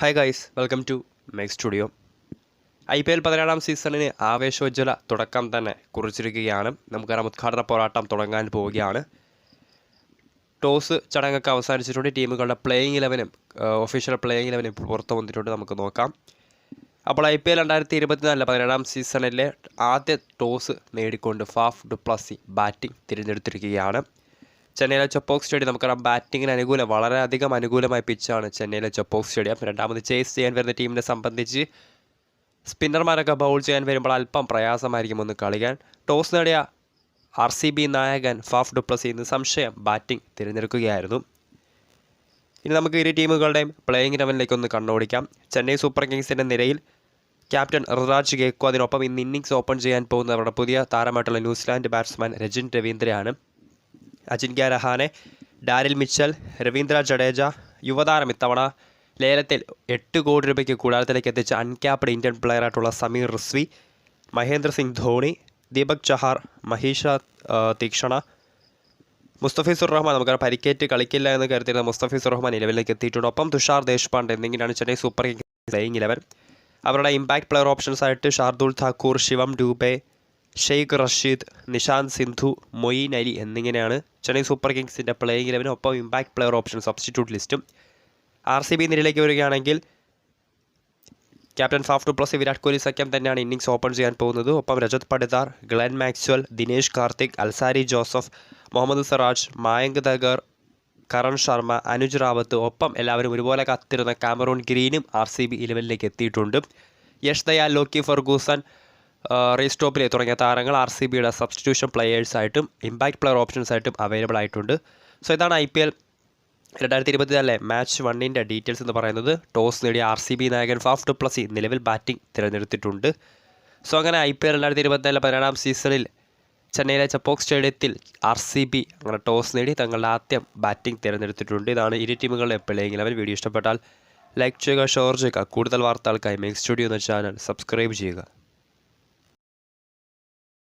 Hi guys welcome to make studio I P L പതിനേഴാം സീസണിന് ആവേശോജ്വല തുടക്കം തന്നെ കുറിച്ചിരിക്കുകയാണ്. നമുക്കറിയാം ഉദ്ഘാടന പോരാട്ടം തുടങ്ങാൻ പോവുകയാണ്. ടോസ് ചടങ്ങൊക്കെ അവസാനിച്ചിട്ടുണ്ട്. ടീമുകളുടെ പ്ലേയിങ് ഇലവനും ഒഫീഷ്യൽ പ്ലേയിങ് ഇലവനും പുറത്തു വന്നിട്ടുണ്ട്. നമുക്ക് നോക്കാം. അപ്പോൾ ഐ പി എൽ രണ്ടായിരത്തി ഇരുപത്തിനാലിലെ പതിനേഴാം സീസണിലെ ആദ്യ ടോസ് നേടിക്കൊണ്ട് ഫാഫ് ഡുപ്ലസി ബാറ്റിംഗ് തിരഞ്ഞെടുത്തിരിക്കുകയാണ്. ചെന്നൈയിലെ ചൊപ്പോക്സ് സ്റ്റേഡിയം നമുക്കറിയാം ബാറ്റിങ്ങിന് അനുകൂലം വളരെയധികം അനുകൂലമായ പിച്ചാണ് ചെന്നൈയിലെ ചൊപ്പോക്സ് സ്റ്റേഡിയം. രണ്ടാമത് ചേസ് ചെയ്യാൻ വരുന്ന ടീമിനെ സംബന്ധിച്ച് സ്പിന്നർമാരൊക്കെ ബൗൾ ചെയ്യാൻ വരുമ്പോൾ അല്പം പ്രയാസമായിരിക്കും ഒന്ന് കളിക്കാൻ. ടോസ് നേടിയ ആർ സി ബി നായകൻ ഫാഫ് ഡുപ്ലസ് ഇന്ന് സംശയം ബാറ്റിംഗ് തിരഞ്ഞെടുക്കുകയായിരുന്നു. ഇനി നമുക്ക് ഇരു ടീമുകളുടെയും പ്ലേയിങ് ലെവലിലേക്ക് ഒന്ന് കണ്ണോടിക്കാം. ചെന്നൈ സൂപ്പർ കിങ്സിന്റെ നിരയിൽ ക്യാപ്റ്റൻ ഋതുരാജ് ഗേക്കോ അതിനൊപ്പം ഇന്ന് ഇന്നിങ്സ് ഓപ്പൺ ചെയ്യാൻ പോകുന്ന അവരുടെ പുതിയ താരമായിട്ടുള്ള ന്യൂസിലാൻഡ് ബാറ്റ്സ്മാൻ രജിൻ രവീന്ദ്രയാണ്. അജിൻക്യ രഹാനെ ഡാരിൽ മിച്ചൽ രവീന്ദ്ര ജഡേജ യുവതാരം ഇത്തവണ ലേലത്തിൽ എട്ട് കോടി രൂപയ്ക്ക് കൂടാരത്തിലേക്ക് എത്തിച്ച അൺക്യാപ്ഡ് ഇന്ത്യൻ പ്ലെയറായിട്ടുള്ള സമീർ റിസ്വി മഹേന്ദ്ര സിംഗ് ധോണി ദീപക് ചഹാർ മഹീഷ തീക്ഷണ മുസ്തഫീസുർ റഹ്മാൻ. നമുക്ക് പരിക്കേറ്റ് കളിക്കില്ല എന്ന് കരുതിയിരുന്ന മുസ്തഫീസുർ റഹ്മാൻ നിലവിലേക്ക് എത്തിയിട്ടുണ്ട്. ഒപ്പം തുഷാർ ദേശ്പാണ്ഡെ എന്നിങ്ങനെയാണ് Chennai Super Kings playing eleven. അവരുടെ ഇമ്പാക്ട് പ്ലെയർ ഓപ്ഷൻസ് ആയിട്ട് ഷാർദുൽ താക്കൂർ ശിവം ഡൂബെ ഷെയ്ഖ് റഷീദ് നിഷാന്ത് സിന്ധു മൊയ്ൻ അലി എന്നിങ്ങനെയാണ് ചെന്നൈ സൂപ്പർ കിങ്സിന്റെ പ്ലേയിങ് ഇലവനും ഒപ്പം ഇമ്പാക്ട് പ്ലെയർ ഓപ്ഷൻ സബ്സ്റ്റിറ്റ്യൂട്ട് ലിസ്റ്റും ആർ സി ബി നിരയിലേക്ക് വരികയാണെങ്കിൽ captain Faf Plessis Virat Kohli സഖ്യം തന്നെയാണ് ഇന്നിംഗ്സ് ഓപ്പൺ ചെയ്യാൻ പോകുന്നത്. ഒപ്പം Rajat Patidar Glenn Maxwell Dinesh Karthik Alzarri Joseph Mohammed Siraj Mayank Dagar Karn Sharma Anuj Rawat ഒപ്പം എല്ലാവരും ഒരുപോലെ കത്തിരുന്ന കാമറൂൺ ഗ്രീനും ആർ സി ബി ഇലവനിലേക്ക് എത്തിയിട്ടുണ്ട്. യഷ് ദയാൽ ലോക്കി ഫെർഗൂസൺ റീസ്റ്റോപ്പിലെ തുടങ്ങിയ താരങ്ങൾ ആർ സി ബിയുടെ സബ്സ്റ്റിറ്റ്യൂഷൻ പ്ലെയേഴ്സായിട്ടും ഇമ്പാക്ട് പ്ലെയർ ഓപ്ഷൻസ് ആയിട്ടും അവൈലബിൾ ആയിട്ടുണ്ട്. സോ ഇതാണ് ഐ പി എൽ രണ്ടായിരത്തി ഇരുപത്തിനാലിലെ മാച്ച് വണ്ണിന്റെ ഡീറ്റെയിൽസ് എന്ന് പറയുന്നത്. ടോസ് നേടിയ ആർ സി ബി നായകൻ ഫാഫ് ഡുപ്ലസി നിലവിൽ ബാറ്റിംഗ് തിരഞ്ഞെടുത്തിട്ടുണ്ട്. സോ അങ്ങനെ ഐ പി എൽ രണ്ടായിരത്തി ഇരുപത്തിനാലിലെ പതിനേഴാം സീസണിൽ ചെന്നൈയിലെ ചപ്പോക് സ്റ്റേഡിയത്തിൽ ആർ സി ബി അങ്ങനെ ടോസ് നേടി തങ്ങളുടെ ആദ്യം ബാറ്റിംഗ് തിരഞ്ഞെടുത്തിട്ടുണ്ട്. ഇതാണ് ഇരു ടീമുകളുടെ പ്ലേയിങ് അവർ വീഡിയോ ഇഷ്ടപ്പെട്ടാൽ ലൈക്ക് ചെയ്യുക ഷെയർ ചെയ്യുക. കൂടുതൽ വാർത്തകൾക്കായി മെയിൻ സ്റ്റുഡിയോ എന്ന ചാനൽ സബ്സ്ക്രൈബ് ചെയ്യുക.